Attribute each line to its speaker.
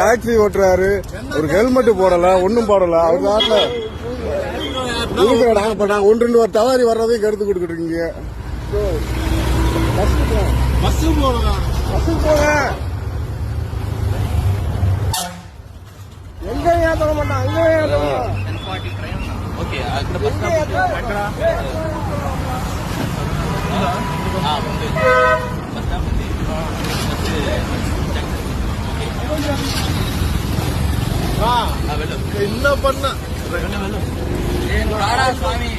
Speaker 1: Taxi ஓட்டுறாரு. ஒரு helmet போடல ஒண்ணும் போடல. அவர் நாட்டுல இருக்கிறடா இப்ப நாங்க ஒன்று ரெண்டு ஒரு தவறி வர்றதையும் கருத்து கொடுத்துட்டு இருக்கீங்க.
Speaker 2: பஸ் போகலாம்
Speaker 1: போங்க எங்க மாட்டான் அங்க ஏத்த மாட்டான்
Speaker 3: ఓకే ఎన్నో పడినా స్వామి?